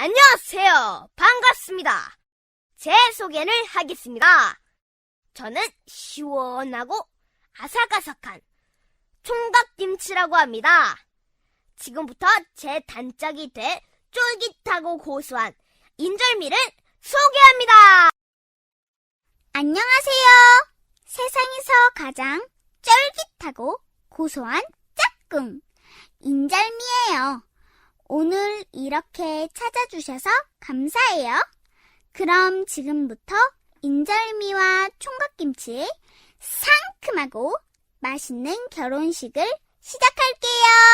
안녕하세요. 반갑습니다. 제 소개를 하겠습니다. 저는 시원하고 아삭아삭한 총각김치라고 합니다. 지금부터 제 단짝이 돼 쫄깃하고 고소한 인절미를 소개합니다. 안녕하세요. 세상에서 가장 쫄깃하고 고소한 짝꿍 인절미예요. 오늘 이렇게 찾아주셔서 감사해요. 그럼 지금부터 인절미와 총각김치의 상큼하고 맛있는 결혼식을 시작할게요.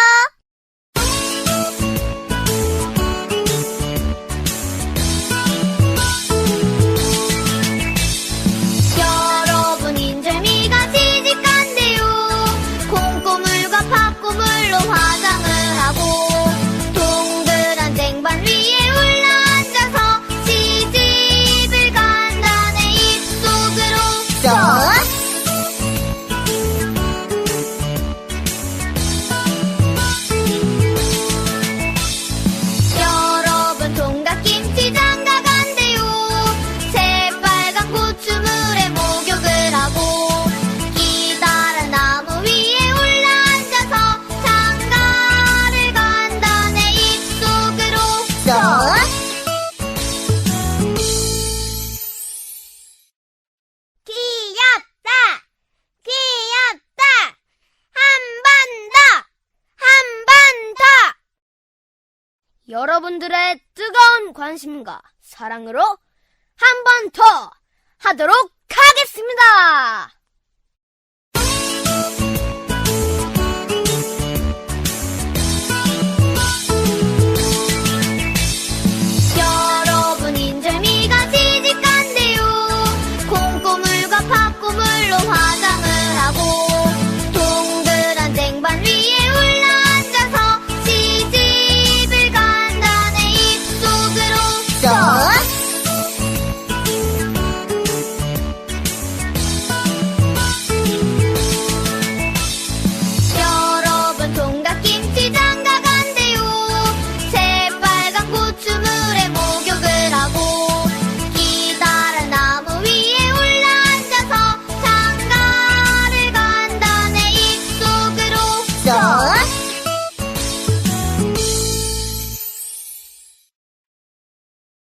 여러분들의 뜨거운 관심과 사랑으로 한 번 더 하도록. Yeah.